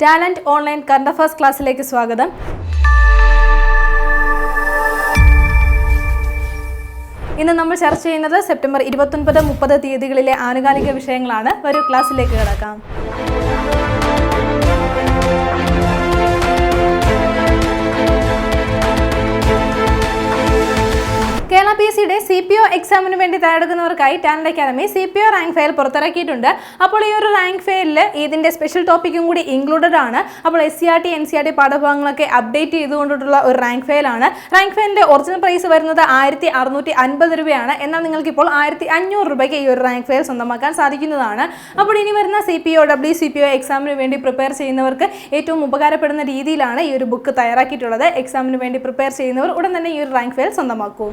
Talent online current affairs ക്ലാസ്സിലേക്ക് സ്വാഗതം. ഇന്ന് നമ്മൾ ചർച്ച ചെയ്യുന്നത് സെപ്റ്റംബർ ഇരുപത്തൊൻപത് മുപ്പത് തീയതികളിലെ ആനുകാലിക വിഷയങ്ങളാണ്. ഒരു ക്ലാസ്സിലേക്ക് കിടക്കാം. കേരള പി എസ് സിയുടെ സി പി ഒ എക്സാമിന് വേണ്ടി തയ്യാറെടുക്കുന്നവർക്കായി talent academy C P O rank file പുറത്തിറക്കിയിട്ടുണ്ട്. അപ്പോൾ ഈ ഒരു റാങ്ക് ഫയലിൽ ഇതിന്റെ സ്പെഷ്യൽ ടോപ്പിക്കും കൂടി ഇൻക്ലൂഡഡ് ആണ്. അപ്പോൾ S C R T N C R T പാഠഭാഗങ്ങളൊക്കെ update ചെയ്തുകൊണ്ടിട്ടുള്ള ഒരു റാങ്ക് ഫയലാണ് റാങ്ക് ഫയലിന്റെ ഒറിജിനൽ പ്രൈസ് വരുന്നത് ആയിരത്തി അറുന്നൂറ്റി അൻപത് രൂപയാണ്. എന്നാൽ നിങ്ങൾക്ക് ഇപ്പോൾ ആയിരത്തി അഞ്ഞൂറ് രൂപയ്ക്ക് ഈ ഒരു റാങ്ക് ഫയൽ സ്വന്തമാക്കാൻ സാധിക്കുന്നതാണ്. അപ്പോൾ ഇനി വരുന്ന C P O W C P O എക്സാമിന് വേണ്ടി പ്രിപ്പയർ ചെയ്യുന്നവർക്ക് ഏറ്റവും ഉപകാരപ്പെടുന്ന രീതിയിലാണ് ഈ ഒരു ബുക്ക് തയ്യാറാക്കിയിട്ടുള്ളത്. എക്സാമിന് വേണ്ടി പ്രിപ്പയർ ചെയ്യുന്നവർ ഉടൻ തന്നെ ഈ ഒരു റാങ്ക് ഫയൽ സ്വന്തമാക്കൂ.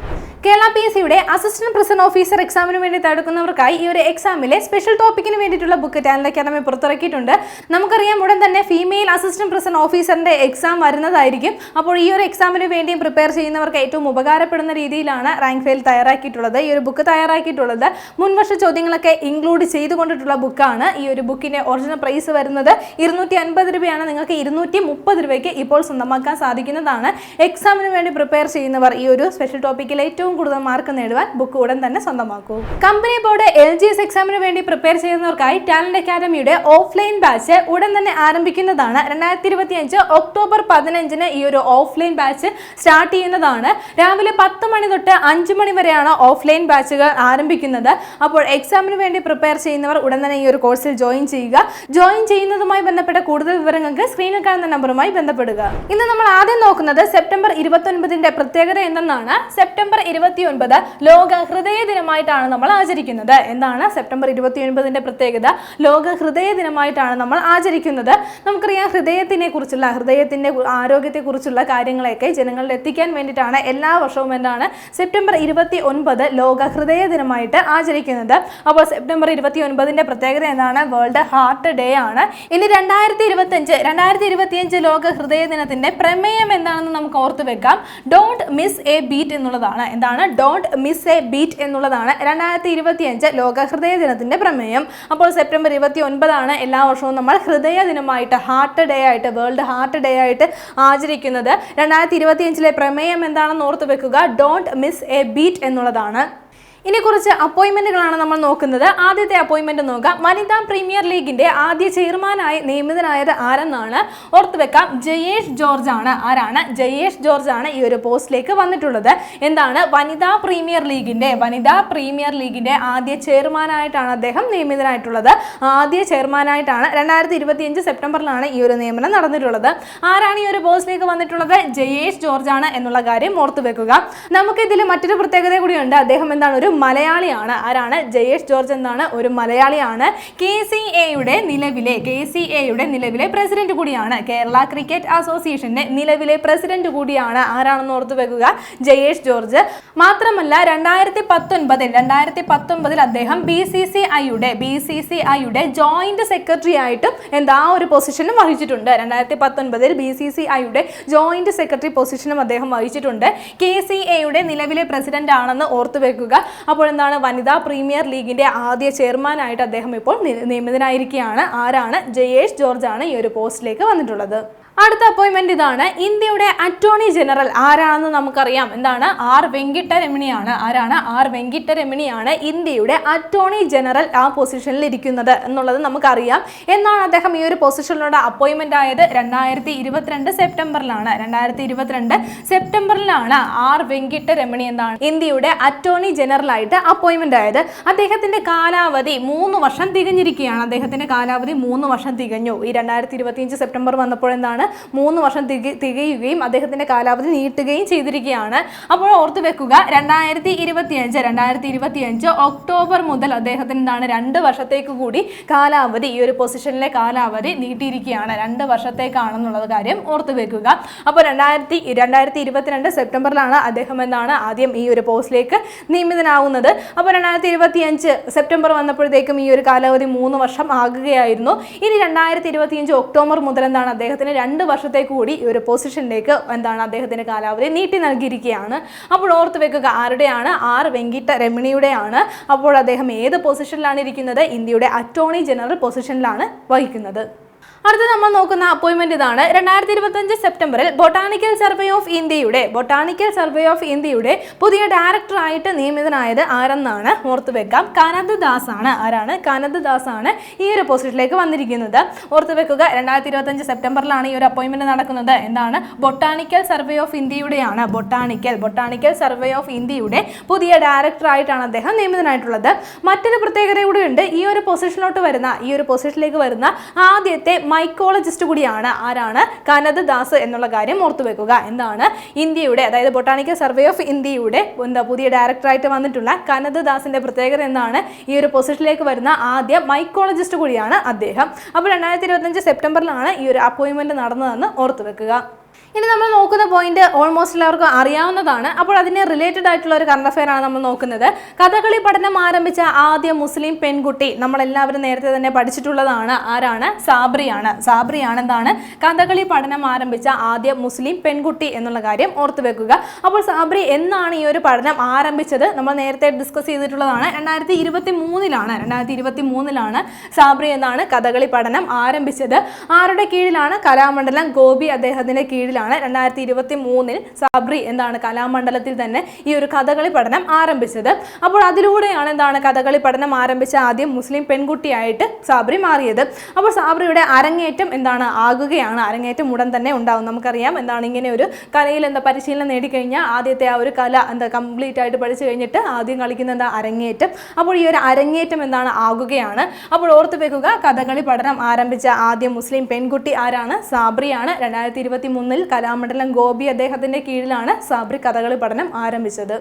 കേരള പി എസ് സിയുടെ അസിസ്റ്റന്റ് പ്രസിഡന്റ് ഓഫീസർ എക്സാമിന് വേണ്ടി തടുക്കുന്നവർക്കായി ഈ ഒരു എക്സാമിലെ സ്പെഷ്യൽ ടോപ്പിക്കിന് വേണ്ടിയിട്ടുള്ള ബുക്ക് ടാലന്റ് അക്കാദമി പുറത്തിറക്കിയിട്ടുണ്ട്. നമുക്കറിയാം ഉടൻ തന്നെ ഫീമെയിൽ അസിസ്റ്റന്റ് പ്രസിഡന്റ് ഓഫീസറിന്റെ എക്സാം വരുന്നതായിരിക്കും. അപ്പോൾ ഈ ഒരു എക്സാമിന് വേണ്ടിയും പ്രിപ്പയർ ചെയ്യുന്നവർക്ക് ഏറ്റവും ഉപകാരപ്പെടുന്ന രീതിയിലാണ് റാങ്ക് ഫെയിൽ തയ്യാറാക്കിയിട്ടുള്ളത്. ഈ ഒരു ബുക്ക് തയ്യാറാക്കിയിട്ടുള്ളത് മുൻവർഷ ചോദ്യങ്ങളൊക്കെ ഇൻക്ലൂഡ് ചെയ്തുകൊണ്ടിട്ടുള്ള ബുക്കാണ് ഈ ഒരു ബുക്കിന്റെ ഒറിജിനൽ പ്രൈസ് വരുന്നത് ഇരുന്നൂറ്റി അൻപത് രൂപയാണ്. നിങ്ങൾക്ക് ഇരുന്നൂറ്റി മുപ്പത് രൂപയ്ക്ക് ഇപ്പോൾ സ്വന്തമാക്കാൻ സാധിക്കുന്നതാണ്. എക്സാമിന് വേണ്ടി പ്രിപ്പയർ ചെയ്യുന്നവർ ഈ ഒരു സ്പെഷ്യൽ ടോപ്പിക്കിൽ ഏറ്റവും കൂടുതൽ മാർക്ക് നേടുവാൻ ബുക്ക് ഉടൻ തന്നെ സ്വന്തമാക്കൂ. Company board L G S എക്സാമിന് വേണ്ടി പ്രിപ്പയർ ചെയ്യുന്നവർക്കായി ടാലന്റ് അക്കാദമിയുടെ ഓഫ്ലൈൻ ബാച്ച് ഉടൻ തന്നെ ആരംഭിക്കുന്നതാണ് രണ്ടായിരത്തി ഇരുപത്തി അഞ്ച് ഒക്ടോബർ പതിനഞ്ചിന് ഈ ഒരു ഓഫ്ലൈൻ ബാച്ച് സ്റ്റാർട്ട് ചെയ്യുന്നതാണ്. രാവിലെ പത്ത് മണി തൊട്ട് അഞ്ച് മണി വരെയാണ് ഓഫ്ലൈൻ ബാച്ചുകൾ ആരംഭിക്കുന്നത്. അപ്പോൾ എക്സാമിന് വേണ്ടി പ്രിപ്പയർ ചെയ്യുന്നവർ ഉടൻ തന്നെ ഈ ഒരു കോഴ്സിൽ ജോയിൻ ചെയ്യുക. ജോയിൻ ചെയ്യുന്നതുമായി ബന്ധപ്പെട്ട കൂടുതൽ വിവരങ്ങൾക്ക് സ്ക്രീനിൽ കാണുന്ന നമ്പറുമായി ബന്ധപ്പെടുക. ഇന്ന് നമ്മൾ ആദ്യം നോക്കുന്നത് സെപ്റ്റംബർ ഇരുപത്തൊൻപതിന്റെ പ്രത്യേകത എന്തെന്നാണ്? സെപ്റ്റംബർ ഇരുപത്തിയൊൻപത് ലോക ഹൃദയ ദിനമായിട്ടാണ് നമ്മൾ ആചരിക്കുന്നത്. എന്താണ്? സെപ്റ്റംബർ ഇരുപത്തിയൊൻപതിന്റെ പ്രത്യേകത. ലോക ഹൃദയ ദിനമായിട്ടാണ് നമ്മൾ ആചരിക്കുന്നത്. നമുക്കറിയാം ഹൃദയത്തിനെ കുറിച്ചുള്ള ഹൃദയത്തിന്റെ ആരോഗ്യത്തെ കുറിച്ചുള്ള കാര്യങ്ങളെയൊക്കെ ജനങ്ങളിൽ എത്തിക്കാൻ വേണ്ടിയിട്ടാണ് എല്ലാ വർഷവും എന്താണ്? സെപ്റ്റംബർ ഇരുപത്തി ഒൻപത് ലോക ഹൃദയ ദിനമായിട്ട് ആചരിക്കുന്നത്. അപ്പോൾ സെപ്റ്റംബർ ഇരുപത്തി ഒൻപതിന്റെ പ്രത്യേകത എന്താണ്? വേൾഡ് ഹാർട്ട് ഡേ ആണ്. ഇനി രണ്ടായിരത്തി ഇരുപത്തി അഞ്ച് രണ്ടായിരത്തി ഇരുപത്തി അഞ്ച് ലോക ഹൃദയ ദിനത്തിന്റെ പ്രമേയം എന്താണെന്ന് നമുക്ക് ഓർത്ത് വെക്കാം. ഡോണ്ട് മിസ് എ ബീറ്റ് എന്നുള്ളതാണ്. എന്താണ്? ഡോണ്ട് മിസ് എ ബീറ്റ് എന്നുള്ളതാണ് രണ്ടായിരത്തി ഇരുപത്തി അഞ്ച് ലോക ഹൃദയ ദിനത്തിന്റെ പ്രമേയം. അപ്പോൾ സെപ്റ്റംബർ ഇരുപത്തി ഒൻപതാണ് എല്ലാ വർഷവും നമ്മൾ ഹൃദയ ദിനമായിട്ട് ഹാർട്ട് ഡേ ആയിട്ട് വേൾഡ് ഹാർട്ട് ഡേ ആയിട്ട് ആചരിക്കുന്നത്. രണ്ടായിരത്തി ഇരുപത്തി അഞ്ചിലെ പ്രമേയം എന്താണെന്ന് ഓർത്ത് വെക്കുക? ഡോണ്ട് മിസ് എ ബീറ്റ് എന്നുള്ളതാണ്. ഇനി കുറച്ച് അപ്പോയിന്റ്മെന്റുകളാണ് നമ്മൾ നോക്കുന്നത്. ആദ്യത്തെ അപ്പോയിന്റ്മെന്റ് നോക്കാം. വനിതാ പ്രീമിയർ ലീഗിന്റെ ആദ്യ ചെയർമാനായി നിയമിതനായത് ആരെന്നാണ് ഓർത്ത് വെക്കാം. ജയേഷ് ജോർജ് ആണ് ആരാണ്? ജയേഷ് ജോർജ് ആണ് ഈ ഒരു പോസ്റ്റിലേക്ക് വന്നിട്ടുള്ളത്. എന്താണ്? വനിതാ പ്രീമിയർ ലീഗിന്റെ വനിതാ പ്രീമിയർ ലീഗിന്റെ ആദ്യ ചെയർമാനായിട്ടാണ് അദ്ദേഹം നിയമിതനായിട്ടുള്ളത്. ആദ്യ ചെയർമാനായിട്ടാണ് രണ്ടായിരത്തി ഇരുപത്തിയഞ്ച് സെപ്റ്റംബറിലാണ് ഈ ഒരു നിയമനം നടന്നിട്ടുള്ളത്. ആരാണ് ഈ ഒരു പോസ്റ്റിലേക്ക് വന്നിട്ടുള്ളത്? ജയേഷ് ജോർജ് ആണ് എന്നുള്ള കാര്യം ഓർത്ത് വെക്കുക. നമുക്ക് ഇതിൽ മറ്റൊരു പ്രത്യേകത കൂടിയുണ്ട്. അദ്ദേഹം എന്താണ്? ഒരു മലയാളിയാണ്. ആരാണ്? ജയേഷ് ജോർജ് എന്നാണ് ഒരു മലയാളിയാണ്. കെ സി എയുടെ നിലവിലെ കെ സി എയുടെ നിലവിലെ പ്രസിഡന്റ് കൂടിയാണ്. കേരള ക്രിക്കറ്റ് അസോസിയേഷന്റെ നിലവിലെ പ്രസിഡന്റ് കൂടിയാണ്. ആരാണെന്ന് ഓർത്തു വെക്കുക? ജയേഷ് ജോർജ്. മാത്രമല്ല രണ്ടായിരത്തി പത്തൊൻപതിൽ രണ്ടായിരത്തി പത്തൊൻപതിൽ അദ്ദേഹം ബി സി സി ഐയുടെ ബി സി സി ഐയുടെ ജോയിന്റ് സെക്രട്ടറി ആയിട്ടും എന്താ ഒരു പൊസിഷനും വഹിച്ചിട്ടുണ്ട്. രണ്ടായിരത്തി പത്തൊൻപതിൽ ബി സി സി ഐയുടെ ജോയിന്റ് സെക്രട്ടറി പൊസിഷനും അദ്ദേഹം വഹിച്ചിട്ടുണ്ട്. കെ സി എയുടെ നിലവിലെ പ്രസിഡന്റ് ആണെന്ന് ഓർത്തു വെക്കുക. അപ്പോൾ എന്താണ് വനിതാ പ്രീമിയർ ലീഗിന്റെ ആദ്യ ചെയർമാനായിട്ട് അദ്ദേഹം ഇപ്പോൾ നിയമിതനായിരിക്കുകയാണ്. ആരാണ്? ജയേഷ് ജോർജ് ആണ് ഈ ഒരു പോസ്റ്റിലേക്ക് വന്നിട്ടുള്ളത്. അടുത്ത അപ്പോയിൻമെന്റ് ഇതാണ്. ഇന്ത്യയുടെ അറ്റോർണി ജനറൽ ആരാണെന്ന് നമുക്കറിയാം. എന്താണ്? ആർ വെങ്കിട്ടരമണിയാണ്. ആരാണ്? ആർ വെങ്കിട്ടരമണിയാണ് ഇന്ത്യയുടെ അറ്റോർണി ജനറൽ ആ പൊസിഷനിൽ ഇരിക്കുന്നത് എന്നുള്ളത് നമുക്കറിയാം. എന്നാണ് അദ്ദേഹം ഈ ഒരു പൊസിഷനിലൂടെ അപ്പോയിൻമെന്റ് ആയത്? രണ്ടായിരത്തി ഇരുപത്തിരണ്ട് സെപ്റ്റംബറിലാണ്. രണ്ടായിരത്തി ഇരുപത്തിരണ്ട് സെപ്റ്റംബറിലാണ് ആർ വെങ്കിട്ടരമണി എന്താണ്? ഇന്ത്യയുടെ അറ്റോർണി ജനറൽ ആയിട്ട് അപ്പോയിന്റ്മെന്റ് ആയത്. അദ്ദേഹത്തിന്റെ കാലാവധി മൂന്ന് വർഷം തികഞ്ഞിരിക്കുകയാണ്. അദ്ദേഹത്തിന്റെ കാലാവധി മൂന്ന് വർഷം തികഞ്ഞു. ഈ രണ്ടായിരത്തി ഇരുപത്തിയഞ്ച് സെപ്റ്റംബർ വന്നപ്പോൾ എന്താണ്? മൂന്ന് വർഷം തിക തികയുകയും അദ്ദേഹത്തിന്റെ കാലാവധി നീട്ടുകയും ചെയ്തിരിക്കുകയാണ്. അപ്പോൾ ഓർത്ത് വെക്കുക രണ്ടായിരത്തി ഇരുപത്തിയഞ്ച് രണ്ടായിരത്തി ഇരുപത്തിയഞ്ച് ഒക്ടോബർ മുതൽ അദ്ദേഹത്തിന് എന്താണ് രണ്ട് വർഷത്തേക്ക് കൂടി കാലാവധി ഈ ഒരു പൊസിഷനിലെ കാലാവധി നീട്ടിയിരിക്കുകയാണ്. രണ്ട് വർഷത്തേക്കാണെന്നുള്ളത് കാര്യം ഓർത്ത് വെക്കുക. അപ്പോൾ രണ്ടായിരത്തി രണ്ടായിരത്തി ഇരുപത്തിരണ്ട് സെപ്റ്റംബറിലാണ് അദ്ദേഹം എന്നാണ് ആദ്യം ഈ ഒരു പോസ്റ്റിലേക്ക് നിയമിതനാവുന്നത്. അപ്പോൾ രണ്ടായിരത്തി ഇരുപത്തിയഞ്ച് സെപ്റ്റംബർ വന്നപ്പോഴത്തേക്കും ഈ ഒരു കാലാവധി മൂന്ന് വർഷം ആകുകയായിരുന്നു. ഇനി രണ്ടായിരത്തി ഇരുപത്തിയഞ്ച് ഒക്ടോബർ മുതൽ എന്താണ് അദ്ദേഹത്തിന് രണ്ട് വർഷത്തേക്ക് കൂടി ഈ ഒരു പൊസിഷനിലേക്ക് എന്താണ് അദ്ദേഹത്തിന്റെ കാലാവധി നീട്ടി നൽകിയിരിക്കുകയാണ്. അപ്പോൾ ഓർത്ത് വെക്കുക ആരുടെയാണ്? ആർ വെങ്കിട്ട രമണിയുടെയാണ്. അപ്പോൾ അദ്ദേഹം ഏത് പൊസിഷനിലാണ് ഇരിക്കുന്നത്? ഇന്ത്യയുടെ അറ്റോർണി ജനറൽ പൊസിഷനിലാണ് വഹിക്കുന്നത്. അടുത്ത നമ്മൾ നോക്കുന്ന അപ്പോയിന്റ്മെന്റ് ഇതാണ്. രണ്ടായിരത്തി ഇരുപത്തഞ്ച് സെപ്റ്റംബറിൽ ബൊട്ടാണിക്കൽ സർവേ ഓഫ് ഇന്ത്യയുടെ ബൊട്ടാണിക്കൽ സർവേ ഓഫ് ഇന്ത്യയുടെ പുതിയ ഡയറക്ടറായിട്ട് നിയമിതനായത് ആരെന്നാണ് ഓർത്തു വെക്കാം. കനത് ദാസ് ആണ് ആരാണ്? കനത് ദാസ് ആണ് ഈ ഒരു പോസ്റ്റിലേക്ക് വന്നിരിക്കുന്നത്. ഓർത്തു വെക്കുക രണ്ടായിരത്തി ഇരുപത്തഞ്ച് സെപ്റ്റംബറിലാണ് ഈ ഒരു അപ്പോയിന്റ്മെന്റ് നടക്കുന്നത്. എന്താണ്? ബൊട്ടാണിക്കൽ സർവേ ഓഫ് ഇന്ത്യയുടെയാണ്. ബൊട്ടാണിക്കൽ ബൊട്ടാണിക്കൽ സർവേ ഓഫ് ഇന്ത്യയുടെ പുതിയ ഡയറക്ടറായിട്ടാണ് അദ്ദേഹം നിയമിതനായിട്ടുള്ളത്. മറ്റൊരു പ്രത്യേകത ഉണ്ട്. ഈ ഒരു പൊസിഷനിലോട്ട് വരുന്ന ഈ ഒരു പൊസിഷനിലേക്ക് വരുന്ന ആദ്യത്തെ മൈക്കോളജിസ്റ്റ് കൂടിയാണ് ആരാണ്? കനത് ദാസ് എന്നുള്ള കാര്യം ഓർത്തുവെക്കുക എന്താണ്? ഇന്ത്യയുടെ അതായത് ബൊട്ടാണിക്കൽ സർവേ ഓഫ് ഇന്ത്യയുടെ എന്താ പുതിയ ഡയറക്ടറായിട്ട് വന്നിട്ടുള്ള കനത് ദാസിന്റെ പ്രത്യേകത എന്താണ്? ഈ ഒരു പൊസിഷനിലേക്ക് വരുന്ന ആദ്യ മൈക്കോളജിസ്റ്റ് കൂടിയാണ് അദ്ദേഹം. അപ്പോൾ രണ്ടായിരത്തി ഇരുപത്തഞ്ച് സെപ്റ്റംബറിലാണ് ഈ ഒരു അപ്പോയിൻമെന്റ് നടന്നതെന്ന് ഓർത്തു വെക്കുക. ഇനി നമ്മൾ നോക്കുന്ന പോയിന്റ് ഓൾമോസ്റ്റ് എല്ലാവർക്കും അറിയാവുന്നതാണ്. അപ്പോൾ അതിന് റിലേറ്റഡ് ആയിട്ടുള്ള ഒരു കറണ്ട് അഫെയർ ആണ് നമ്മൾ നോക്കുന്നത്. കഥകളി പഠനം ആരംഭിച്ച ആദ്യ മുസ്ലിം പെൺകുട്ടി നമ്മൾ എല്ലാവരും നേരത്തെ തന്നെ പഠിച്ചിട്ടുള്ളതാണ്. ആരാണ്? സാബ്രിയാണ്. സാബ്രിയാണ് എന്താണ്? കഥകളി പഠനം ആരംഭിച്ച ആദ്യ മുസ്ലിം പെൺകുട്ടി എന്നുള്ള കാര്യം ഓർത്തു വെക്കുക. അപ്പോൾ സാബ്രി എന്നാണ് ഈ ഒരു പഠനം ആരംഭിച്ചത്? നമ്മൾ നേരത്തെ ഡിസ്കസ് ചെയ്തിട്ടുള്ളതാണ്. രണ്ടായിരത്തി ഇരുപത്തി മൂന്നിലാണ് രണ്ടായിരത്തി ഇരുപത്തി മൂന്നിലാണ് സാബ്രി എന്നാണ് കഥകളി പഠനം ആരംഭിച്ചത്. ആരുടെ കീഴിലാണ്? കലാമണ്ഡലം ഗോപി അദ്ദേഹത്തിന്റെ കീഴിലാണ്. രണ്ടായിരത്തി ഇരുപത്തി മൂന്നിൽ സാബ്രി എന്താണ് കലാമണ്ഡലത്തിൽ തന്നെ ഈ ഒരു കഥകളി പഠനം ആരംഭിച്ചത്. അപ്പോൾ അതിലൂടെയാണ് എന്താണ് കഥകളി പഠനം ആരംഭിച്ച ആദ്യം മുസ്ലിം പെൺകുട്ടിയായിട്ട് സാബ്രി മാറിയത്. അപ്പോൾ സാബ്രിയുടെ അരങ്ങേറ്റം എന്താണ് ആകുകയാണ്. അരങ്ങേറ്റം ഉടൻ തന്നെ ഉണ്ടാവും. നമുക്കറിയാം എന്താണ് ഇങ്ങനെ ഒരു കലയിൽ എന്താ പരിശീലനം നേടിക്കഴിഞ്ഞാൽ ആദ്യത്തെ ആ ഒരു കല എന്താ കംപ്ലീറ്റ് ആയിട്ട് പഠിച്ചു കഴിഞ്ഞിട്ട് ആദ്യം കളിക്കുന്ന എന്താ അരങ്ങേറ്റം. അപ്പോൾ ഈ ഒരു അരങ്ങേറ്റം എന്താണ് ആകുകയാണ്. അപ്പോൾ ഓർത്തു വെക്കുക കഥകളി പഠനം ആരംഭിച്ച ആദ്യം മുസ്ലിം പെൺകുട്ടി ആരാണ്? സാബ്രിയാണ്. രണ്ടായിരത്തി ഇരുപത്തി മൂന്നിൽ കലാമണ്ഡലം ഗോപി അദ്ദേഹത്തിന്റെ കീഴിലാണ് സാബ്രി കഥകളി പഠനം ആരംഭിച്ചത്.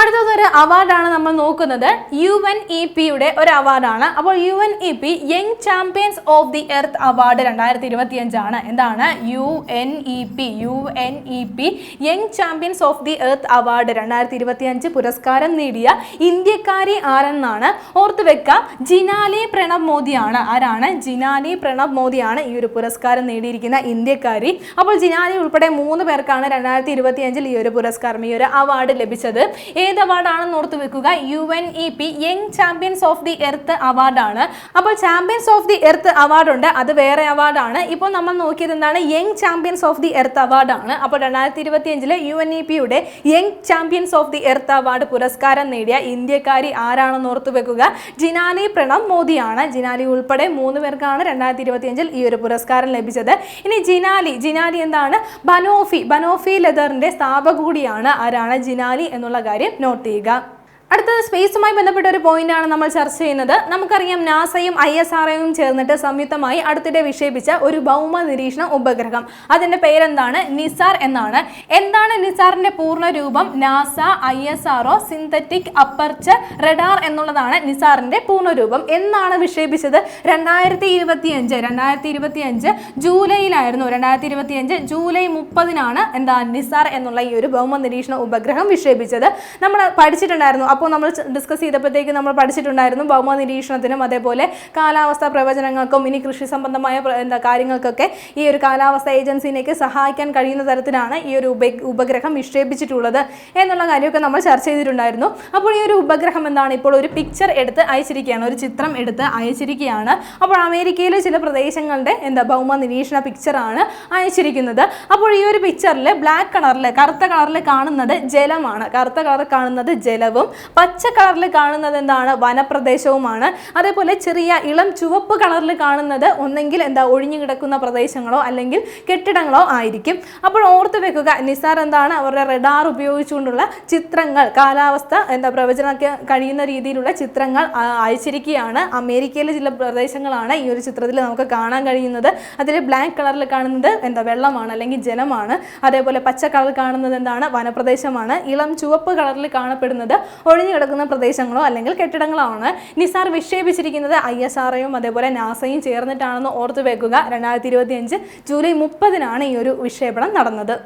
അടുത്തതൊരു അവാർഡാണ് നമ്മൾ നോക്കുന്നത്. യു എൻ ഇ പിയുടെ ഒരു അവാർഡാണ് അപ്പോൾ U N E P young champions of the earth award രണ്ടായിരത്തി ഇരുപത്തി അഞ്ചാണ് എന്താണ്? U N E P U N E P young champions of the earth award രണ്ടായിരത്തി ഇരുപത്തി അഞ്ച് പുരസ്കാരം നേടിയ ഇന്ത്യക്കാരി ആരെന്നാണ്? ഓർത്ത് വെക്കുക ജിനാലി പ്രണബ് മോദിയാണ്. ആരാണ്? ജിനാലി പ്രണബ് മോദിയാണ് ഈ ഒരു പുരസ്കാരം നേടിയിരിക്കുന്ന ഇന്ത്യക്കാരി. അപ്പോൾ ജിനാലി ഉൾപ്പെടെ മൂന്ന് പേർക്കാണ് രണ്ടായിരത്തി ഇരുപത്തി അഞ്ചിൽ ഈ ഒരു പുരസ്കാരം ഈ ഒരു അവാർഡ് ലഭിച്ചത്. ഏത് അവാർഡാണെന്ന് ഓർത്ത് വെക്കുക. U N E P young champions of the earth അവാർഡാണ് അപ്പോൾ ചാമ്പ്യൻസ് ഓഫ് ദി എർത്ത് അവാർഡുണ്ട് അത് വേറെ അവാർഡാണ് ഇപ്പോൾ നമ്മൾ നോക്കിയത് എന്താണ്? Young champions of the earth അവാർഡാണ് അപ്പോൾ രണ്ടായിരത്തി ഇരുപത്തി അഞ്ചിലെ യു എൻ ഇ പിയുടെ young champions of the earth award പുരസ്കാരം നേടിയ ഇന്ത്യക്കാരി ആരാണെന്ന് ഓർത്ത് വെക്കുക? ജിനാലി പ്രണവ് മോദിയാണ്. ജിനാലി ഉൾപ്പെടെ മൂന്ന് പേർക്കാണ് രണ്ടായിരത്തി ഇരുപത്തി അഞ്ചിൽ ഈ ഒരു പുരസ്കാരം ലഭിച്ചത്. ഇനി ജിനാലി. ജിനാലി എന്താണ്? ബനോഫി. ബനോഫി ലെതറിന്റെ സ്ഥാപക കൂടിയാണ്. ആരാണ്? ജിനാലി എന്നുള്ള കാര്യം നോട്ട് ചെയ്യുക. അടുത്തത് സ്പേസുമായി ബന്ധപ്പെട്ട ഒരു പോയിന്റ് ആണ് നമ്മൾ ചർച്ച ചെയ്യുന്നത്. നമുക്കറിയാം നാസയും ഐ എസ് ആർഒയും ചേർന്നിട്ട് സംയുക്തമായി അടുത്തിടെ വിക്ഷേപിച്ച ഒരു ഭൗമ നിരീക്ഷണ ഉപഗ്രഹം. അതിന്റെ പേരെന്താണ്? നിസാർ എന്നാണ്. എന്താണ് നിസാറിന്റെ പൂർണ രൂപം? NASA I S R O synthetic aperture radar എന്നുള്ളതാണ് നിസാറിന്റെ പൂർണ രൂപം. എന്നാണ് വിക്ഷേപിച്ചത്? രണ്ടായിരത്തി ഇരുപത്തി അഞ്ച് രണ്ടായിരത്തി ഇരുപത്തി അഞ്ച് ജൂലൈയിലായിരുന്നു. രണ്ടായിരത്തി ഇരുപത്തി അഞ്ച് ജൂലൈ മുപ്പതിനാണ് എന്താ നിസാർ എന്നുള്ള ഈ ഒരു ഭൗമ നിരീക്ഷണ ഉപഗ്രഹം വിക്ഷേപിച്ചത്. നമ്മൾ പഠിച്ചിട്ടുണ്ടായിരുന്നു. അപ്പോൾ നമ്മൾ ഡിസ്കസ് ചെയ്തപ്പോഴത്തേക്ക് നമ്മൾ പഠിച്ചിട്ടുണ്ടായിരുന്നു ഭൗമ നിരീക്ഷണത്തിനും അതേപോലെ കാലാവസ്ഥാ പ്രവചനങ്ങൾക്കും ഇനി കൃഷി സംബന്ധമായ എന്താ കാര്യങ്ങൾക്കൊക്കെ ഈ ഒരു കാലാവസ്ഥ ഏജൻസിനേക്ക് സഹായിക്കാൻ കഴിയുന്ന തരത്തിലാണ് ഈ ഒരു ഉപ ഉപഗ്രഹം വിക്ഷേപിച്ചിട്ടുള്ളത് എന്നുള്ള കാര്യമൊക്കെ നമ്മൾ ചർച്ച ചെയ്തിട്ടുണ്ടായിരുന്നു. അപ്പോൾ ഈ ഒരു ഉപഗ്രഹം എന്താണ്? ഇപ്പോൾ ഒരു പിക്ചർ എടുത്ത് അയച്ചിരിക്കുകയാണ്. ഒരു ചിത്രം എടുത്ത് അയച്ചിരിക്കുകയാണ്. അപ്പോൾ അമേരിക്കയിലെ ചില പ്രദേശങ്ങളുടെ എന്താ ഭൗമ നിരീക്ഷണ പിക്ചറാണ് അയച്ചിരിക്കുന്നത്. അപ്പോൾ ഈ ഒരു പിക്ചറിൽ ബ്ലാക്ക് കളറിൽ കറുത്ത കളറിൽ കാണുന്നത് ജലമാണ്. കറുത്ത കളർ കാണുന്നത് ജലവും പച്ച കളറിൽ കാണുന്നത് എന്താണ്? വനപ്രദേശവുമാണ്. അതേപോലെ ചെറിയ ഇളം ചുവപ്പ് കളറിൽ കാണുന്നത് ഒന്നെങ്കിൽ എന്താ? ഒഴിഞ്ഞു കിടക്കുന്ന പ്രദേശങ്ങളോ അല്ലെങ്കിൽ കെട്ടിടങ്ങളോ ആയിരിക്കും. അപ്പോൾ ഓർത്ത് വെക്കുക നിസാർ എന്താണ്? അവരുടെ റെഡാർ ഉപയോഗിച്ചുകൊണ്ടുള്ള ചിത്രങ്ങൾ കാലാവസ്ഥ എന്താ പ്രവചനമൊക്കെ കഴിയുന്ന രീതിയിലുള്ള ചിത്രങ്ങൾ അയച്ചിരിക്കുകയാണ്. അമേരിക്കയിലെ ചില പ്രദേശങ്ങളാണ് ഈ ഒരു ചിത്രത്തിൽ നമുക്ക് കാണാൻ കഴിയുന്നത്. അതിൽ ബ്ലാക്ക് കളറിൽ കാണുന്നത് എന്താ? വെള്ളമാണ് അല്ലെങ്കിൽ ജലമാണ്. അതേപോലെ പച്ച കളറിൽ കാണുന്നത് എന്താണ്? വനപ്രദേശമാണ്. ഇളം ചുവപ്പ് കളറിൽ കാണപ്പെടുന്നത്. ഒഴിഞ്ഞു കിടക്കുന്ന പ്രദേശങ്ങളോ അല്ലെങ്കിൽ കെട്ടിടങ്ങളോ ആണ് നിസാർ വിക്ഷേപിച്ചിരിക്കുന്നത് ഐ എസ് ആർഒയും അതേപോലെ നാസയും ചേർന്നിട്ടാണെന്ന് ഓർത്തു വെക്കുക. രണ്ടായിരത്തി ഇരുപത്തി അഞ്ച് ജൂലൈ മുപ്പതിനാണ് ഈ ഒരു വിക്ഷേപണം നടന്നത്.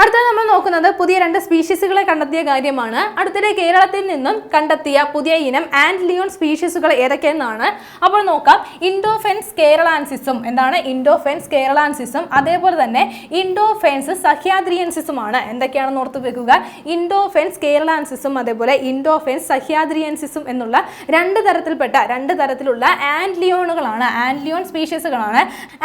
അടുത്തത് നമ്മൾ നോക്കുന്നത് പുതിയ രണ്ട് സ്പീഷീസുകളെ കണ്ടെത്തിയ കാര്യമാണ്. അടുത്തിടെ കേരളത്തിൽ നിന്നും കണ്ടെത്തിയ പുതിയ ഇനം ആൻഡ് ലിയോൺ സ്പീഷീസുകൾ ഏതൊക്കെയെന്നാണ്. അപ്പോൾ നോക്കാം. ഇൻഡോഫെൻസ് കേരളാൻസിസും എന്താണ്? ഇൻഡോഫെൻസ് കേരളാൻസിസും അതേപോലെ തന്നെ ഇൻഡോഫെൻസ് സഹ്യാദ്രിയൻസിസും ആണ് എന്തൊക്കെയാണെന്ന് ഓർത്ത് വെക്കുക. ഇൻഡോഫെൻസ് കേരളാൻസിസും അതേപോലെ ഇൻഡോഫെൻസ് സഹ്യാദ്രിയൻസിസും എന്നുള്ള രണ്ട് തരത്തിൽപ്പെട്ട രണ്ട് തരത്തിലുള്ള ആൻഡ് ലിയോണുകളാണ്. ആൻഡ് ലിയോൺ സ്പീഷീസുകളാണ്.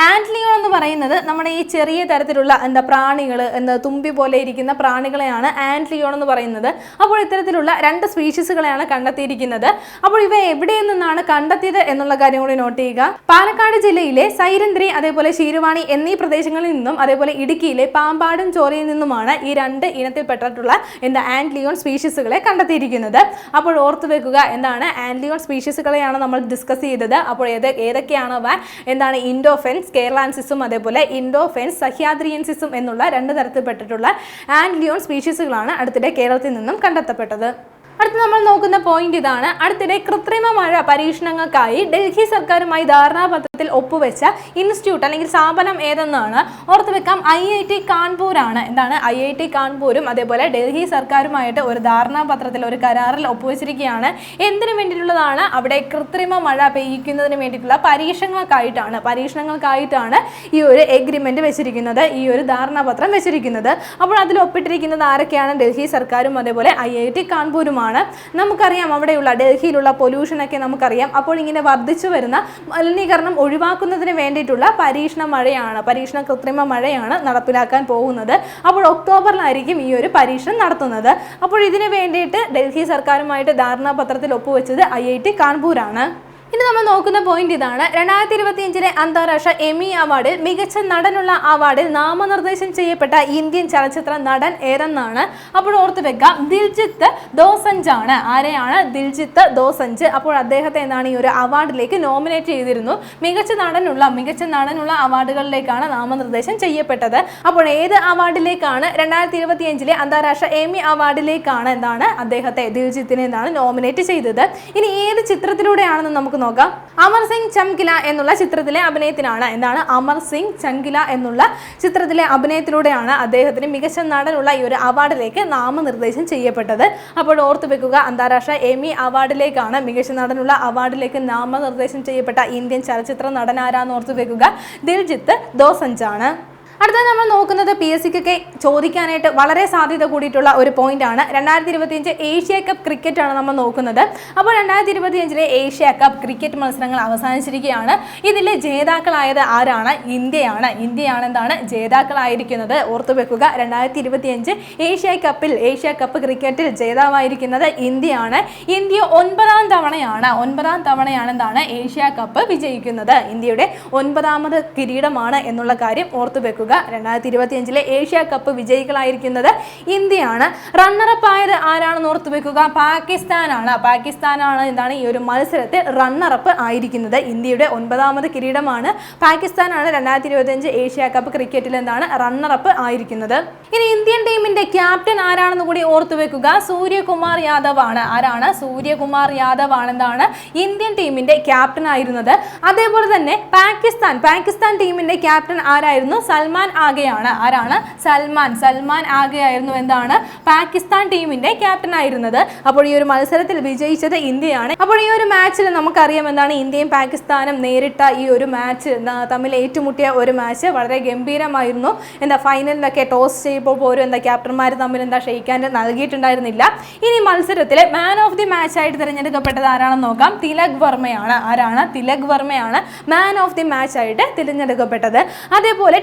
ആൻഡ് ലിയോൺ എന്ന് പറയുന്നത് നമ്മുടെ ഈ ചെറിയ തരത്തിലുള്ള എന്താ പ്രാണികൾ എന്താ തുമ്പി പോലെ ഇരിക്കുന്ന പ്രാണികളെയാണ് ആൻഡ് ലിയോൺ എന്ന് പറയുന്നത്. അപ്പോൾ ഇത്തരത്തിലുള്ള രണ്ട് സ്പീഷീസുകളെയാണ് കണ്ടെത്തിയിരിക്കുന്നത്. അപ്പോൾ ഇവ എവിടെ നിന്നാണ് കണ്ടെത്തിയത് എന്നുള്ള കാര്യം കൂടി നോട്ട് ചെയ്യുക. പാലക്കാട് ജില്ലയിലെ സൈരന്ദ്രി അതേപോലെ ശീരുവാണി എന്നീ പ്രദേശങ്ങളിൽ നിന്നും അതേപോലെ ഇടുക്കിയിലെ പാമ്പാടും ചോരയിൽ നിന്നുമാണ് ഈ രണ്ട് ഇനത്തിൽപ്പെട്ടിട്ടുള്ള എന്താ ആൻഡ് ലിയോൺ സ്പീഷീസുകളെ കണ്ടെത്തിയിരിക്കുന്നത്. അപ്പോൾ ഓർത്തു വെക്കുക എന്താണ് ആൻഡ് ലിയോൺ സ്പീഷീസുകളെയാണ് നമ്മൾ ഡിസ്കസ് ചെയ്തത്. അപ്പോൾ ഏത് ഏതൊക്കെയാണ് അവ? എന്താണ് ഇൻഡോഫെൻസ് കേരളാൻസിസും അതേപോലെ ഇൻഡോഫെൻസ് സഹ്യാദ്രിയൻസിസും എന്നുള്ള രണ്ട് തരത്തിൽപ്പെട്ടിട്ടുള്ള ആൻഡ് ലിയോൺ സ്പീഷീസുകളാണ് അടുത്തിടെ കേരളത്തിൽ നിന്നും കണ്ടെത്തപ്പെട്ടത്. അടുത്ത നമ്മൾ നോക്കുന്ന പോയിന്റ് ഇതാണ്. അടുത്തിടെ കൃത്രിമ മഴ പരീക്ഷണങ്ങൾക്കായി ഡൽഹി സർക്കാരുമായി ധാരണാപത്രത്തിൽ ഒപ്പുവെച്ച ഇൻസ്റ്റിറ്റ്യൂട്ട് അല്ലെങ്കിൽ സ്ഥാപനം ഏതെന്നാണ് ഓർത്ത് വെക്കാം. ഐ ഐ ടി കാൺപൂരാണ്. എന്താണ്? ഐ ഐ ടി കാൺപൂരും അതേപോലെ ഡൽഹി സർക്കാരുമായിട്ട് ഒരു ധാരണാപത്രത്തിൽ ഒരു കരാറിൽ ഒപ്പുവെച്ചിരിക്കുകയാണ്. എന്തിനു വേണ്ടിയിട്ടുള്ളതാണ്? അവിടെ കൃത്രിമ മഴ പെയ്യിക്കുന്നതിന് വേണ്ടിയിട്ടുള്ള പരീക്ഷണങ്ങൾക്കായിട്ടാണ്. പരീക്ഷണങ്ങൾക്കായിട്ടാണ് ഈ ഒരു എഗ്രിമെന്റ് വെച്ചിരിക്കുന്നത്. ഈ ഒരു ധാരണാപത്രം വെച്ചിരിക്കുന്നത്. അപ്പോൾ അതിൽ ഒപ്പിട്ടിരിക്കുന്നത് ആരൊക്കെയാണ്? ഡൽഹി സർക്കാരും അതേപോലെ ഐ ഐ ടി കാൺപൂരുമാണ്. നമുക്കറിയാം അവിടെയുള്ള ഡൽഹിയിലുള്ള പൊല്യൂഷനൊക്കെ നമുക്കറിയാം. അപ്പോൾ ഇങ്ങനെ വർദ്ധിച്ചു വരുന്ന മലിനീകരണം ഒഴിവാക്കുന്നതിന് വേണ്ടിയിട്ടുള്ള പരീക്ഷണ മഴയാണ് പരീക്ഷണ കൃത്രിമ മഴയാണ് നടപ്പിലാക്കാൻ പോകുന്നത്. അപ്പോൾ ഒക്ടോബറിലായിരിക്കും ഈ ഒരു പരീക്ഷണം നടത്തുന്നത്. അപ്പോൾ ഇതിനു വേണ്ടിയിട്ട് ഡൽഹി സർക്കാരുമായിട്ട് ധാരണാപത്രത്തിൽ ഒപ്പുവെച്ചത് ഐ ഐ ടി കാൺപൂരാണ്. ഇനി നമ്മൾ നോക്കുന്ന പോയിന്റ് ഇതാണ്. രണ്ടായിരത്തി ഇരുപത്തി അഞ്ചിലെ അന്താരാഷ്ട്ര എമി അവാർഡിൽ മികച്ച നടനുള്ള അവാർഡിൽ നാമനിർദ്ദേശം ചെയ്യപ്പെട്ട ഇന്ത്യൻ ചലച്ചിത്ര നടൻ ഏതെന്നാണ്? അപ്പോൾ ഓർത്ത് വെക്കാം ദിൽജിത്ത് ദോസഞ്ച് ആണ് ആരെയാണ്? ദിൽജിത്ത് ദോസഞ്ച്. അപ്പോൾ അദ്ദേഹത്തെ എന്നാണ് ഈ ഒരു അവാർഡിലേക്ക് നോമിനേറ്റ് ചെയ്തിരുന്നു. മികച്ച നടനുള്ള മികച്ച നടനുള്ള അവാർഡുകളിലേക്കാണ് നാമനിർദ്ദേശം ചെയ്യപ്പെട്ടത്. അപ്പോൾ ഏത് അവാർഡിലേക്കാണ്? രണ്ടായിരത്തി ഇരുപത്തി അഞ്ചിലെ അന്താരാഷ്ട്ര എമി അവാർഡിലേക്കാണ് എന്താണ് അദ്ദേഹത്തെ ദിൽജിത്തിനെ എന്താണ് നോമിനേറ്റ് ചെയ്തത്. ഇനി ഏത് ചിത്രത്തിലൂടെയാണെന്ന് നമുക്ക് നോക്കാം. അമർ സിംഗ് ചംകില എന്നുള്ള ചിത്രത്തിലെ അഭിനയത്തിനാണ്. എന്താണ്? അമർ സിംഗ് ചംകില എന്നുള്ള ചിത്രത്തിലെ അഭിനയത്തിലൂടെയാണ് അദ്ദേഹത്തിന് മികച്ച നടനുള്ള ഈ ഒരു അവാർഡിലേക്ക് നാമനിർദ്ദേശം ചെയ്യപ്പെട്ടത്. അപ്പോൾ ഓർത്തു വെക്കുക അന്താരാഷ്ട്ര എമി അവാർഡിലേക്കാണ് മികച്ച നടനുള്ള അവാർഡിലേക്ക് നാമനിർദ്ദേശം ചെയ്യപ്പെട്ട ഇന്ത്യൻ ചലച്ചിത്ര നടൻ ആരാന്ന് ഓർത്തു വെക്കുക? ദിൽജിത്ത് ദോസഞ്ചാണ്. അടുത്ത നമ്മൾ നോക്കുന്നത് പി എസ് സിക്കൊക്കെ ചോദിക്കാനായിട്ട് വളരെ സാധ്യത കൂടിയിട്ടുള്ള ഒരു പോയിന്റ് ആണ്. രണ്ടായിരത്തി ഇരുപത്തിയഞ്ച് ഏഷ്യ കപ്പ് ക്രിക്കറ്റ് ആണ് നമ്മൾ നോക്കുന്നത്. അപ്പോൾ രണ്ടായിരത്തി ഇരുപത്തിയഞ്ചിലെ ഏഷ്യ കപ്പ് ക്രിക്കറ്റ് മത്സരങ്ങൾ അവസാനിച്ചിരിക്കുകയാണ്. ഇതിലെ ജേതാക്കളായത് ആരാണ്? ഇന്ത്യയാണ്. ഇന്ത്യയാണ് എന്താണ് ജേതാക്കളായിരിക്കുന്നത്? ഓർത്തു വെക്കുക രണ്ടായിരത്തി ഇരുപത്തിയഞ്ച് ഏഷ്യ കപ്പിൽ ഏഷ്യ കപ്പ് ക്രിക്കറ്റിൽ ജേതാവായിരിക്കുന്നത് ഇന്ത്യയാണ്. ഇന്ത്യ ഒൻപതാം തവണയാണ്. ഒൻപതാം തവണയാണ് എന്താണ് ഏഷ്യ കപ്പ് വിജയിക്കുന്നത്. ഇന്ത്യയുടെ ഒൻപതാമത് കിരീടമാണ് എന്നുള്ള കാര്യം ഓർത്തു വെക്കുക രണ്ടായിരത്തി ഇരുപത്തിയഞ്ചിലെ ഏഷ്യ കപ്പ് വിജയികളായിരിക്കുന്നത് ഇന്ത്യയാണ്. റണ്ണറപ്പ് ആയത് ആരാണെന്ന് ഓർത്തു വെക്കുക? പാകിസ്ഥാനാണ്. പാകിസ്ഥാനാണ് എന്താണ് ഈ ഒരു മത്സരത്തിൽ റണ്ണറപ്പ് ആയിരിക്കുന്നത്. ഇന്ത്യയുടെ ഒൻപതാമത് കിരീടമാണ് പാകിസ്ഥാനാണ് രണ്ടായിരത്തി ഇരുപത്തിയഞ്ച് ഏഷ്യ കപ്പ് ക്രിക്കറ്റിൽ എന്താണ് റണ്ണറപ്പ് ആയിരിക്കുന്നത്. ഇനി ഇന്ത്യൻ ടീമിന്റെ ക്യാപ്റ്റൻ ആരാണെന്ന് കൂടി ഓർത്തു വെക്കുക? സൂര്യകുമാർ യാദവ് ആണ്. ആരാണ്? സൂര്യകുമാർ യാദവ് എന്താണ് ഇന്ത്യൻ ടീമിന്റെ ക്യാപ്റ്റൻ ആയിരുന്നത്. അതേപോലെ തന്നെ പാകിസ്ഥാൻ. പാകിസ്ഥാൻ ടീമിന്റെ ക്യാപ്റ്റൻ ആരായിരുന്നു? സൽമാൻ ആഗെയാണ് ആരാണ്? സൽമാൻ. സൽമാൻ ആകെയായിരുന്നു എന്താണ്? പാകിസ്ഥാൻ ടീമിന്റെ ക്യാപ്റ്റൻ ആയിരുന്നത്. അപ്പോൾ ഈ ഒരു മത്സരത്തിൽ വിജയിച്ചത് ഇന്ത്യയാണ്. അപ്പോൾ ഈ ഒരു മാച്ചിൽ നമുക്കറിയാം എന്താണ് ഇന്ത്യയും പാകിസ്ഥാനും നേരിട്ട ഈ ഒരു മാച്ച് തമ്മിൽ ഏറ്റുമുട്ടിയ ഒരു മാച്ച് വളരെ ഗംഭീരമായിരുന്നു. എന്താ ഫൈനലിലൊക്കെ ടോസ് ചെയ്യുമ്പോൾ പോലും എന്താ ക്യാപ്റ്റന്മാർ തമ്മിൽ എന്താ ഷെയ്ക്കാൻ നൽകിയിട്ടുണ്ടായിരുന്നില്ല. ഇനി മത്സരത്തിൽ മാൻ ഓഫ് ദി മാച്ച് ആയിട്ട് തിരഞ്ഞെടുക്കപ്പെട്ടത് ആരാണെന്ന് നോക്കാം. തിലക് വർമ്മയാണ്. ആരാണ്? തിലക് വർമ്മയാണ് മാൻ ഓഫ് ദി മാച്ച് ആയിട്ട് തിരഞ്ഞെടുക്കപ്പെട്ടത്. അതേപോലെ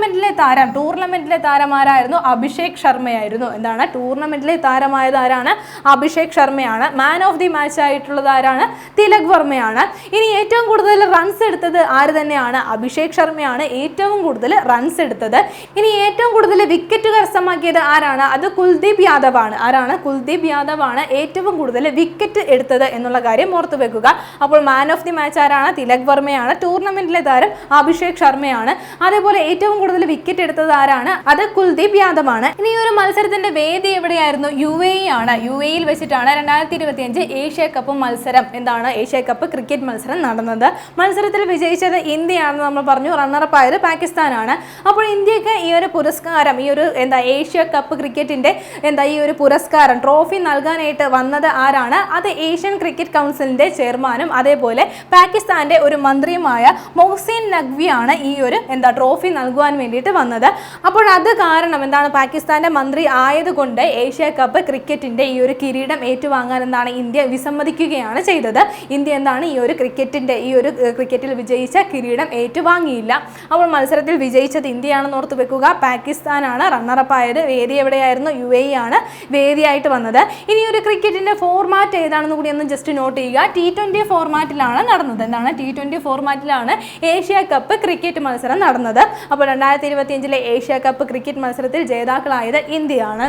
ടൂർണമെന്റിലെ താരം ടൂർണമെന്റിലെ താരം ആരായിരുന്നു അഭിഷേക് ശർമ്മയായിരുന്നു. എന്താണ്? ടൂർണമെന്റിലെ താരമായത് ആരാണ്? അഭിഷേക് ശർമ്മയാണ്. മാൻ ഓഫ് ദി മാച്ച് ആയിട്ടുള്ളത് ആരാണ്? തിലക് വർമ്മയാണ്. ഇനി ഏറ്റവും കൂടുതൽ റൺസ് എടുത്തത് ആര് തന്നെയാണ്? അഭിഷേക് ശർമ്മയാണ് ഏറ്റവും കൂടുതൽ റൺസ് എടുത്തത്. ഇനി ഏറ്റവും കൂടുതൽ വിക്കറ്റ് കരസ്ഥമാക്കിയത് ആരാണ്? അത് കുൽദീപ് യാദവ് ആണ്. ആരാണ്? കുൽദീപ് യാദവ് ആണ് ഏറ്റവും കൂടുതൽ വിക്കറ്റ് എടുത്തത് എന്നുള്ള കാര്യം ഓർത്തു വെക്കുക. അപ്പോൾ മാൻ ഓഫ് ദി മാച്ച് ആരാണ്? തിലക് വർമ്മയാണ്. ടൂർണമെന്റിലെ താരം അഭിഷേക് ശർമ്മയാണ്. അതേപോലെ ഏറ്റവും കൂടുതൽ കൂടുതൽ വിക്കറ്റ് എടുത്തത് ആരാണ്? അത് കുൽദീപ് യാദവാണ്. ഇനി ഒരു മത്സരത്തിന്റെ വേദി എവിടെയായിരുന്നു? യു എ ആണ്. യു എയിൽ വെച്ചിട്ടാണ് രണ്ടായിരത്തി ഇരുപത്തി അഞ്ച് ഏഷ്യ കപ്പ് മത്സരം. എന്താണ് ഏഷ്യ കപ്പ് ക്രിക്കറ്റ് മത്സരം നടന്നത്? മത്സരത്തിൽ വിജയിച്ചത് ഇന്ത്യയാണെന്ന് നമ്മൾ പറഞ്ഞു. റണ്ണറപ്പ് ആയത് പാകിസ്ഥാനാണ്. അപ്പോൾ ഇന്ത്യയ്ക്ക് ഈ ഒരു പുരസ്കാരം ഈ ഒരു എന്താ ഏഷ്യ കപ്പ് ക്രിക്കറ്റിന്റെ എന്താ ഈ ഒരു പുരസ്കാരം ട്രോഫി നൽകാനായിട്ട് വന്നത് ആരാണ്? അത് ഏഷ്യൻ ക്രിക്കറ്റ് കൗൺസിലിന്റെ ചെയർമാനും അതേപോലെ പാകിസ്ഥാന്റെ ഒരു മന്ത്രിയുമായ മൊഹ്സിൻ നഖ്വിയാണ് ഈ ഒരു എന്താ ട്രോഫി നൽകുവാൻ വേണ്ടിയിട്ട് വന്നത്. അപ്പോൾ അത് കാരണം എന്താണ് പാകിസ്ഥാന്റെ മന്ത്രി ആയതുകൊണ്ട് ഏഷ്യ കപ്പ് ക്രിക്കറ്റിന്റെ ഈ ഒരു കിരീടം ഏറ്റുവാങ്ങാൻ എന്താണ് ഇന്ത്യ വിസമ്മതിക്കുകയാണ് ചെയ്തത്. ഇന്ത്യ എന്താണ് ഈ ഒരു ക്രിക്കറ്റിന്റെ ഈ ഒരു ക്രിക്കറ്റിൽ വിജയിച്ച കിരീടം ഏറ്റുവാങ്ങിയില്ല. അപ്പോൾ മത്സരത്തിൽ വിജയിച്ചത് ഇന്ത്യയാണെന്ന് ഓർത്ത് വെക്കുക. പാകിസ്ഥാനാണ് റണ്ണറപ്പ് ആയത്. വേദി എവിടെയായിരുന്നു? യു എ ആണ് വേദിയായിട്ട് വന്നത്. ഇനി ഒരു ക്രിക്കറ്റിന്റെ ഫോർമാറ്റ് ഏതാണെന്ന് കൂടി ഒന്ന് ജസ്റ്റ് നോട്ട് ചെയ്യുക. ടി ട്വന്റി ഫോർമാറ്റിലാണ് നടന്നത്. എന്താണ്? ടി ട്വന്റി ഫോർമാറ്റിലാണ് ഏഷ്യ കപ്പ് ക്രിക്കറ്റ് മത്സരം നടന്നത്. അപ്പോൾ രണ്ടായിരത്തി ഇരുപത്തിയഞ്ചിലെ ഏഷ്യ കപ്പ് ക്രിക്കറ്റ് മത്സരത്തിൽ ജേതാക്കളായത് ഇന്ത്യയാണ്.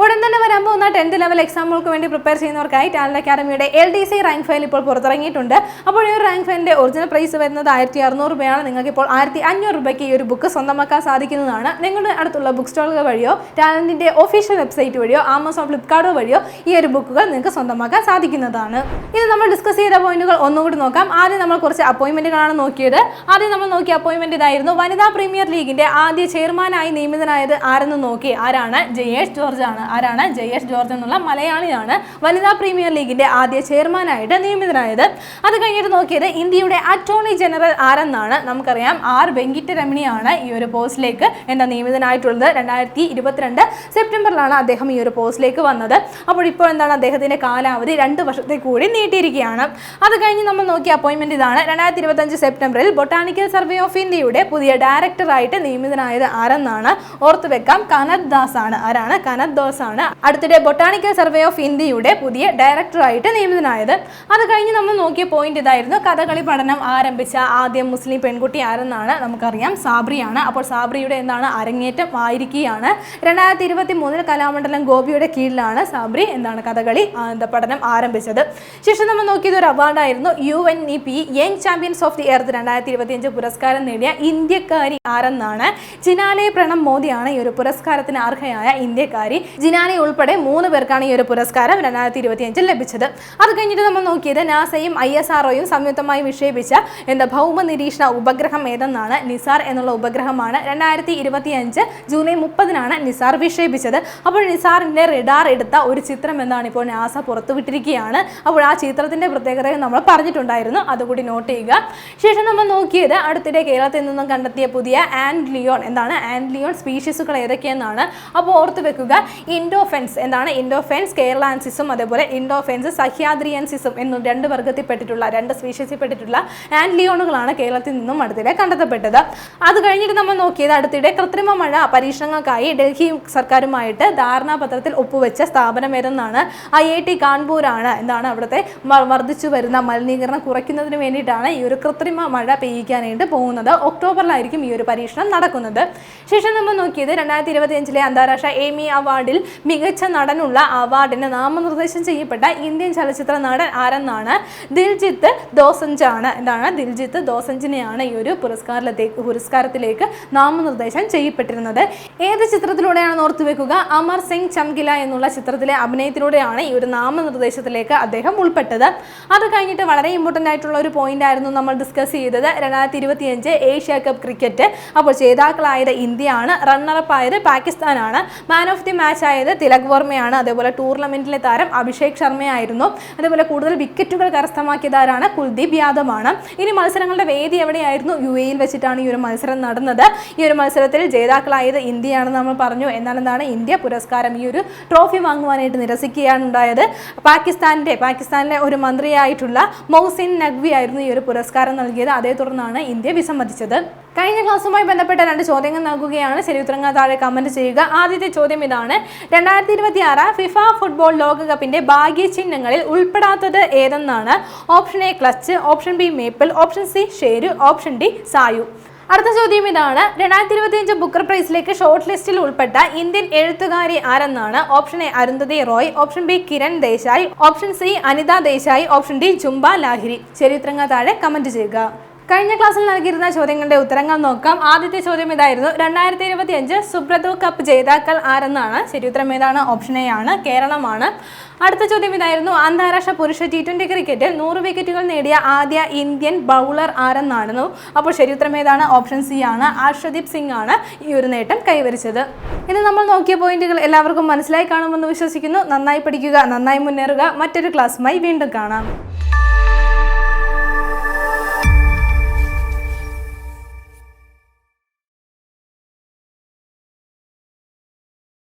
ഉടൻ തന്നെ വരാൻ പോകുന്ന ടെൻത്ത് ലെവൽ എക്സാമുകൾക്ക് വേണ്ടി പ്രിപ്പയർ ചെയ്യുന്നവർക്കായി ടാലന്റ് അക്കാദമിയുടെ L D C rank file ഇപ്പോൾ പുറത്തിറങ്ങിയിട്ടുണ്ട്. അപ്പോൾ ഈ റാങ്ക് ഫയലിന്റെ ഒറിജിനൽ പ്രൈസ് വരുന്നത് ആയിരത്തി അറുന്നൂറ് രൂപയാണ്. നിങ്ങൾക്ക് ഇപ്പോൾ ആയിരത്തി അഞ്ഞൂറ് രൂപയ്ക്ക് ഈ ഒരു ബുക്ക് സ്വന്തമാക്കാൻ സാധിക്കുന്നതാണ്. നിങ്ങളുടെ അടുത്തുള്ള ബുക്ക് സ്റ്റോളുകൾ വഴിയോ ടാലന്റിന്റെ ഒഫീഷ്യൽ വെബ്സൈറ്റ് വഴിയോ ആമസോൺ ഫ്ലിപ്കാർട്ട് വഴിയോ ഈ ഒരു ബുക്കുകൾ നിങ്ങൾക്ക് സ്വന്തമാക്കാൻ സാധിക്കുന്നതാണ്. ഇത് നമ്മൾ ഡിസ്കസ് ചെയ്ത പോയിന്റുകൾ ഒന്നുകൂടി നോക്കാം. ആദ്യം നമ്മൾ കുറച്ച് അപ്പോയിന്റ്മെന്റുകളാണ് നോക്കിയത്. ആദ്യം നമ്മൾ നോക്കിയ അപ്പോയിന്റ്മെന്റ് ഇതായിരുന്നു വനിതാ പ്രീമിയർ ലീഗിന്റെ ആദ്യ ചെയർമാനായി നിയമിതനായത് ആരെന്ന് നോക്കി. ആരാണ്? ജയേഷ് ജോർജ് ആണ് ആരാണ്? ജെ എസ് ജോർജ് എന്നുള്ള മലയാളിയാണ് വനിതാ പ്രീമിയർ ലീഗിന്റെ ആദ്യ ചെയർമാനായിട്ട് നിയമിതനായത്. അത് കഴിഞ്ഞിട്ട് നോക്കിയത് ഇന്ത്യയുടെ അറ്റോർണി ജനറൽ ആരെന്നാണ്? നമുക്കറിയാം ആർ വെങ്കിട്ടരമണിയാണ് ഈ ഒരു പോസ്റ്റിലേക്ക് എന്താ നിയമിതനായിട്ടുള്ളത്. രണ്ടായിരത്തി ഇരുപത്തിരണ്ട് സെപ്റ്റംബറിലാണ് അദ്ദേഹം ഈ ഒരു പോസ്റ്റിലേക്ക് വന്നത്. അപ്പോൾ ഇപ്പോൾ എന്താണ് അദ്ദേഹത്തിന്റെ കാലാവധി? രണ്ട് വർഷത്തെ കൂടി നീട്ടിയിരിക്കുകയാണ്. അത് കഴിഞ്ഞ് നമ്മൾ നോക്കിയ അപ്പോയിന്റ്മെന്റ് ഇതാണ്. രണ്ടായിരത്തി ഇരുപത്തഞ്ച് സെപ്റ്റംബറിൽ ബൊട്ടാണിക്കൽ സർവേ ഓഫ് ഇന്ത്യയുടെ പുതിയ ഡയറക്ടറായിട്ട് നിയമിതനായത് ആരെന്നാണ് ഓർത്തു വെക്കാം. കനത് ദാസ് ആണ് ആരാണ്? കനത് ദാസ് ആണ് അടുത്തിടെ ബൊട്ടാണിക്കൽ സർവേ ഓഫ് ഇന്ത്യയുടെ പുതിയ ഡയറക്ടറായിട്ട് നിയമിതനായത്. അത് കഴിഞ്ഞ് നമ്മൾ നോക്കിയ പോയിന്റ് ഇതായിരുന്നു. കഥകളി പഠനം ആരംഭിച്ച ആദ്യം മുസ്ലിം പെൺകുട്ടി ആരെന്നാണ് നമുക്കറിയാം. സാബ്രിയാണ്. അപ്പോൾ സാബ്രിയുടെ എന്താണ്? അരങ്ങേറ്റം ആയിരിക്കുകയാണ്. രണ്ടായിരത്തി ഇരുപത്തി മൂന്നിൽ കലാമണ്ഡലം ഗോപിയുടെ കീഴിലാണ് സാബ്രി എന്താണ് കഥകളി പഠനം ആരംഭിച്ചത്. ശേഷം നമ്മൾ നോക്കിയത് ഒരു അവാർഡായിരുന്നു U N E P young champions of the earth രണ്ടായിരത്തി ഇരുപത്തിയഞ്ച് പുരസ്കാരം നേടിയ ഇന്ത്യക്കാരി ആരെന്നാണ്. ചിനാലയ പ്രണം മോദിയാണ് ഈ ഒരു പുരസ്കാരത്തിന് അർഹയായ ഇന്ത്യക്കാരി. ജിനാലെ ഉൾപ്പെടെ മൂന്ന് പേർക്കാണ് ഈ ഒരു പുരസ്കാരം രണ്ടായിരത്തി ഇരുപത്തിയഞ്ചിൽ ലഭിച്ചത്. അത് കഴിഞ്ഞിട്ട് നമ്മൾ നോക്കിയത് നാസയും ഐ എസ് ആർഒയും സംയുക്തമായി വിക്ഷേപിച്ച എന്താ ഭൗമ നിരീക്ഷണ ഉപഗ്രഹം ഏതെന്നാണ്? നിസാർ എന്നുള്ള ഉപഗ്രഹമാണ്. രണ്ടായിരത്തി ഇരുപത്തിയഞ്ച് ജൂലൈ മുപ്പതിനാണ് നിസാർ വിക്ഷേപിച്ചത്. അപ്പോൾ നിസാറിന്റെ റെഡാർ എടുത്ത ഒരു ചിത്രം എന്നാണ് ഇപ്പോൾ നാസ പുറത്തുവിട്ടിരിക്കുകയാണ്. അപ്പോൾ ആ ചിത്രത്തിന്റെ പ്രത്യേകതയും നമ്മൾ പറഞ്ഞിട്ടുണ്ടായിരുന്നു. അതുകൂടി നോട്ട് ചെയ്യുക. ശേഷം നമ്മൾ നോക്കിയത് അടുത്തിടെ കേരളത്തിൽ നിന്നും കണ്ടെത്തിയ പുതിയ ആൻഡ് ലിയോൺ. എന്താണ്? ആൻഡ് ലിയോൺ സ്പീഷീസുകൾ ഏതൊക്കെയെന്നാണ്. അപ്പോൾ ഓർത്ത് വെക്കുക. ഇൻഡോഫെൻസ് എന്താണ്? ഇൻഡോഫെൻസ് കേരളാൻസിസും അതേപോലെ ഇൻഡോഫെൻസ് സഹ്യാദ്രിയൻസിസും എന്നും രണ്ട് വർഗത്തിൽപ്പെട്ടിട്ടുള്ള രണ്ട് സ്പീഷീസിൽപ്പെട്ടിട്ടുള്ള ആൻഡ് ലിയോണുകളാണ് കേരളത്തിൽ നിന്നും അടുത്തിടെ കണ്ടെത്തപ്പെട്ടത്. അത് കഴിഞ്ഞിട്ട് നമ്മൾ നോക്കിയത് അടുത്തിടെ കൃത്രിമ മഴ പരീക്ഷണങ്ങൾക്കായി ഡൽഹി സർക്കാരുമായിട്ട് ധാരണാപത്രത്തിൽ ഒപ്പുവെച്ച സ്ഥാപനം ഏതെന്നാണ്? ഐ ഐ ടി കാൺപൂരാണ്. എന്താണ് അവിടുത്തെ വർദ്ധിച്ചു വരുന്ന മലിനീകരണം കുറയ്ക്കുന്നതിന് വേണ്ടിയിട്ടാണ് ഈ ഒരു കൃത്രിമ മഴ പെയ്യിക്കാനായിട്ട് പോകുന്നത്. ഒക്ടോബറിലായിരിക്കും ഈ ഒരു പരീക്ഷണം നടക്കുന്നത്. ശേഷം നമ്മൾ നോക്കിയത് രണ്ടായിരത്തി ഇരുപത്തിയഞ്ചിലെ അന്താരാഷ്ട്ര എമി അവാർഡിൽ മികച്ച നടനുള്ള അവാർഡിന് നാമനിർദ്ദേശം ചെയ്യപ്പെട്ട ഇന്ത്യൻ ചലച്ചിത്ര നടൻ ആരെന്നാണ് ദിൽജിത്ത് ദോസഞ്ചാണ്. എന്താണ്? ദിൽജിത്ത് ദോസഞ്ചിനെയാണ് ഈ ഒരു പുരസ്കാരത്തിലേക്ക് പുരസ്കാരത്തിലേക്ക് നാമനിർദ്ദേശം ചെയ്യപ്പെട്ടിരുന്നത്. ഏത് ചിത്രത്തിലൂടെയാണ് ഓർത്തു വെക്കുക? അമർ സിംഗ് ചംഗില എന്നുള്ള ചിത്രത്തിലെ അഭിനയത്തിലൂടെയാണ് ഈ ഒരു നാമനിർദ്ദേശത്തിലേക്ക് അദ്ദേഹം ഉൾപ്പെട്ടത്. അത് കഴിഞ്ഞിട്ട് വളരെ ഇമ്പോർട്ടന്റ് ആയിട്ടുള്ള ഒരു പോയിന്റ് ആയിരുന്നു നമ്മൾ ഡിസ്കസ് ചെയ്തത്. രണ്ടായിരത്തി ഇരുപത്തിയഞ്ച് ഏഷ്യ കപ്പ് ക്രിക്കറ്റ്. അപ്പോൾ ജേതാക്കളായത് ഇന്ത്യയാണ്. റണ്ണറപ്പ് ആയത് പാകിസ്ഥാനാണ്. മാൻ ഓഫ് ദി മാച്ച് ആയത് തിലക് വർമ്മയാണ് അതേപോലെ ടൂർണമെന്റിലെ താരം അഭിഷേക് ശർമ്മയായിരുന്നു. അതേപോലെ കൂടുതൽ വിക്കറ്റുകൾ കരസ്ഥമാക്കിയതാരാണ് കുൽദീപ് യാദവാണ്. ഇനി മത്സരങ്ങളുടെ വേദി എവിടെയായിരുന്നു? യു എയിൽ വെച്ചിട്ടാണ് ഈ ഒരു മത്സരം നടന്നത്. ഈ ഒരു മത്സരത്തിൽ ജേതാക്കളായത് ഇന്ത്യയാണെന്ന് നമ്മൾ പറഞ്ഞു. എന്നാൽ എന്താണ് ഇന്ത്യ പുരസ്കാരം ഈ ഒരു ട്രോഫി വാങ്ങുവാനായിട്ട് നിരസിക്കുകയാണ് ഉണ്ടായത് പാകിസ്ഥാനിന്റെ പാകിസ്ഥാനിലെ ഒരു മന്ത്രിയായിട്ടുള്ള മൗസിൻ നഖ്വി ആയിരുന്നു ഈ ഒരു പുരസ്കാരം നൽകിയത്. അതേ തുടർന്നാണ് ഇന്ത്യ വിസമ്മതിച്ചത്. കഴിഞ്ഞ ക്ലാസ്സുമായി ബന്ധപ്പെട്ട രണ്ട് ചോദ്യങ്ങൾ നൽകുകയാണ്. ശരി ഉത്തരങ്ങൾ താഴെ കമന്റ് ചെയ്യുക. ആദ്യത്തെ ചോദ്യം ഇതാണ്. രണ്ടായിരത്തി ഇരുപത്തി ആറ് ഫിഫ ഫുട്ബോൾ ലോകകപ്പിന്റെ ഭാഗ്യ ചിഹ്നങ്ങളിൽ ഉൾപ്പെടാത്തത് ഏതെന്നാണ്? Option A clutch option B maple option C Sheru. Option D Sayu. അടുത്ത ചോദ്യം ഇതാണ്. രണ്ടായിരത്തി ഇരുപത്തിയഞ്ച് ബുക്കർ പ്രൈസിലേക്ക് ഷോർട്ട് ലിസ്റ്റിൽ ഉൾപ്പെട്ട ഇന്ത്യൻ എഴുത്തുകാരി ആരെന്നാണ്? Option A Arundhati Roy. Option B Kiran Desai. Option C Anita Desai. Option D Jhumpa Lahiri. ചരിത്രങ്ങൾ താഴെ കമന്റ് ചെയ്യുക. കഴിഞ്ഞ ക്ലാസ്സിൽ നൽകിയിരുന്ന ചോദ്യങ്ങളുടെ ഉത്തരങ്ങൾ നോക്കാം. ആദ്യത്തെ ചോദ്യം ഇതായിരുന്നു. രണ്ടായിരത്തി ഇരുപത്തി അഞ്ച് സുബ്രതു കപ്പ് ജേതാക്കൾ ആരെന്നാണ്? ശരി ഉത്തരം ഏതാണ്? ഓപ്ഷൻ എ ആണ്. കേരളമാണ്. അടുത്ത ചോദ്യം ഇതായിരുന്നു. അന്താരാഷ്ട്ര പുരുഷ ടി ട്വന്റി ക്രിക്കറ്റിൽ നൂറ് വിക്കറ്റുകൾ നേടിയ ആദ്യ ഇന്ത്യൻ ബൗളർ ആരെന്നായിരുന്നു? അപ്പോൾ ശരി ഉത്തരം ഏതാണ്? ഓപ്ഷൻ സി ആണ്. ആർഷദീപ് സിംഗ് ആണ് ഈ ഒരു നേട്ടം കൈവരിച്ചത്. ഇന്ന് നമ്മൾ നോക്കിയ പോയിന്റുകൾ എല്ലാവർക്കും മനസ്സിലായി കാണുമെന്ന് വിശ്വസിക്കുന്നു. നന്നായി പഠിക്കുക നന്നായി മുന്നേറുക. മറ്റൊരു ക്ലാസ്സുമായി വീണ്ടും കാണാം.